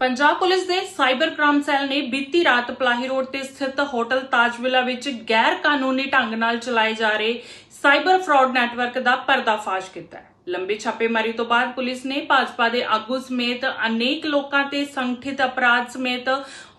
Punjab police ਦੇ cyber crime cell ਨੇ ਬੀਤੀ ਰਾਤ ਪਲਾਹੀ ਰੋਡ ਤੇ ਸਥਿਤ ਹੋਟਲ ਤਾਜ ਵਿਲਾ ਵਿੱਚ ਗੈਰ ਕਾਨੂੰਨੀ ਢੰਗ ਨਾਲ ਚਲਾਏ ਜਾ ਰਹੇ ਸਾਈਬਰ ਫਰਾਡ ਨੈਟਵਰਕ ਦਾ ਪਰਦਾਫਾਸ਼ ਕੀਤਾ ਹੈ। ਲੰਬੀ ਛਾਪੇਮਾਰੀ ਤੋਂ ਬਾਅਦ ਪੁਲਿਸ ਨੇ ਭਾਜਪਾ ਦੇ ਆਗੂ ਸਮੇਤ ਅਨੇਕ ਲੋਕਾਂ ਤੇ ਸੰਗਠਿਤ ਅਪਰਾਧ ਸਮੇਤ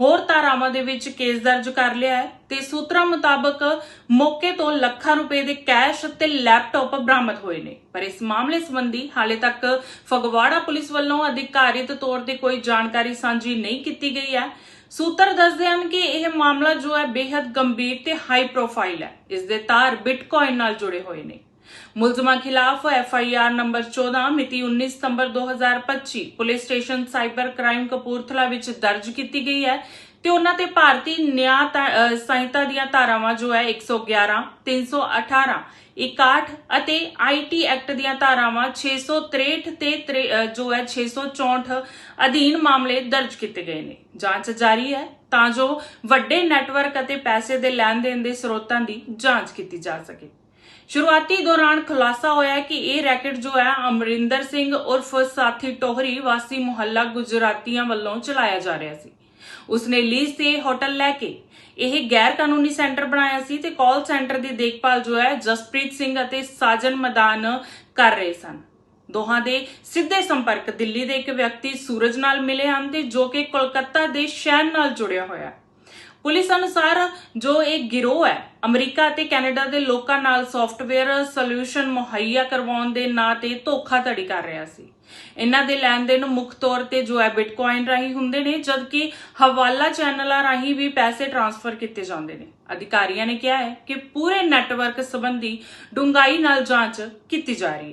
ਹੋਰ ਧਾਰਾਵਾਂ ਦੇ ਵਿੱਚ ਕੇਸ ਦਰਜ ਕਰ ਲਿਆ ਹੈ ਤੇ ਸੂਤਰਾਂ ਮੁਤਾਬਕ ਮੌਕੇ ਤੋਂ ਲੱਖਾਂ ਰੁਪਏ ਦੇ ਕੈਸ਼ ਤੇ ਲੈਪਟਾਪ ਬਰਾਮਦ ਹੋਏ ਨੇ। ਪਰ ਇਸ ਮਾਮਲੇ ਸੰਬੰਧੀ ਹਾਲੇ ਤੱਕ ਫਗਵਾੜਾ ਪੁਲਿਸ ਵੱਲੋਂ ਅਧਿਕਾਰਿਤ ਤੌਰ ਤੇ ਕੋਈ ਜਾਣਕਾਰੀ ਸਾਂਝੀ ਨਹੀਂ ਕੀਤੀ ਗਈ ਹੈ। ਸੂਤਰ ਦੱਸਦੇ ਹਨ ਕਿ ਇਹ ਮਾਮਲਾ ਜੋ ਹੈ ਬੇहद ਗੰਭੀਰ ਤੇ ਹਾਈ ਪ੍ਰੋਫਾਈਲ ਹੈ। ਇਸ ਦੇ ਤਾਰ ਬਿਟਕੋਇਨ ਨਾਲ ਜੁੜੇ ਹੋਏ ਨੇ। ਮੁਲਜ਼ਮਾਂ ਖਿਲਾਫ ਐਫ ਆਈ ਆਰ ਨੰਬਰ 14 ਮਿਤੀ 19 ਸਤੰਬਰ 2025 police station cyber crime Kapurthala ਵਿੱਚ ਦਰਜ ਕੀਤੀ ਗਈ ਹੈ ਤੇ ਉਹਨਾਂ ਤੇ ਭਾਰਤੀ ਨਿਆਂ ਤਾ- ਸੰਹਿਤਾ ਦੀਆਂ ਧਾਰਾਵਾਂ ਜੋ ਹੈ 111 318 61 ਅਤੇ ਆਈਟੀ ਐਕਟ ਦੀਆਂ ਧਾਰਾਵਾਂ 663 ਤੇ ਤਰੇ- ਅਹ ਜੋ ਹੈ 664 ਅਧੀਨ ਮਾਮਲੇ ਦਰਜ ਕੀਤੇ ਗਏ ਨੇ। ਜਾਂਚ ਜਾਰੀ ਹੈ ਤਾਂ ਜੋ ਵੱਡੇ ਨੈਟਵਰਕ ਅਤੇ ਪੈਸੇ ਦੇ ਲੈਣ ਦੇਣ ਦੇ ਸਰੋਤਾਂ ਦੀ ਜਾਂਚ ਕੀਤੀ ਜਾ ਸਕੇ। ਸ਼ੁਰੂਆਤੀ ਦੌਰਾਨ ਖੁਲਾਸਾ ਹੋਇਆ ਕਿ ਇਹ ਰੈਕਟ ਜੋ ਹੈ, ਅਮਰਿੰਦਰ ਸਿੰਘ ਉਰਫ ਸਾਥੀ ਟੋਹਰੀ ਵਾਸੀ ਮੁਹੱਲਾ ਗੁਜਰਾਤੀਆਂ ਵੱਲੋਂ ਚਲਾਇਆ ਜਾ ਰਿਹਾ ਸੀ। ਉਸਨੇ ਲੀਜ਼ ਤੇ ਹੋਟਲ ਲੈ ਕੇ ਇਹ ਗੈਰ ਕਾਨੂੰਨੀ ਸੈਂਟਰ ਬਣਾਇਆ ਸੀ ਤੇ ਕਾਲ ਸੈਂਟਰ ਦੀ ਦੇਖਭਾਲ ਜੋ ਹੈ, ਜਸਪ੍ਰੀਤ ਸਿੰਘ ਅਤੇ ਸਾਜਨ ਮਦਾਨ ਕਰ ਰਹੇ ਸਨ। ਦੋਹਾਂ ਦੇ ਸਿੱਧੇ ਸੰਪਰਕ ਦਿੱਲੀ ਦੇ ਇੱਕ ਵਿਅਕਤੀ ਸੂਰਜ ਨਾਲ ਮਿਲੇ ਹਨ ਤੇ ਜੋ ਕਿ ਕੋਲਕਾਤਾ ਦੇ ਸ਼ਹਿਰ ਨਾਲ ਜੁੜਿਆ ਹੋਇਆ ਹੈ। ਪੁਲਿਸ ਅਨੁਸਾਰ ਜੋ ਇਹ ਗਿਰੋਹ ਹੈ ਅਮਰੀਕਾ ਅਤੇ ਕੈਨੇਡਾ ਦੇ ਲੋਕਾਂ ਨਾਲ ਸੌਫਟਵੇਅਰ ਸੋਲੂਸ਼ਨ ਮੁਹੱਈਆ ਕਰਵਾਉਣ ਦੇ ਨਾਂ ਤੇ ਧੋਖਾਧੜੀ ਕਰ ਰਿਹਾ ਸੀ। ਇਹਨਾਂ ਦੇ ਲੈਣ ਦੇਣ ਮੁੱਖ ਤੌਰ ਤੇ ਜੋ ਹੈ ਬਿਟਕੋਇਨ ਰਾਹੀਂ ਹੁੰਦੇ ਨੇ, ਜਦਕਿ ਹਵਾਲਾ ਚੈਨਲਾਂ ਰਾਹੀਂ ਵੀ ਪੈਸੇ ਟ੍ਰਾਂਸਫਰ ਕੀਤੇ ਜਾਂਦੇ ਨੇ। ਅਧਿਕਾਰੀਆਂ ਨੇ ਕਿਹਾ ਹੈ ਕਿ ਪੂਰੇ ਨੈਟਵਰਕ ਸੰਬੰਧੀ ਡੂੰਘਾਈ ਨਾਲ ਜਾਂਚ ਕੀਤੀ ਜਾ ਰਹੀ ਹੈ।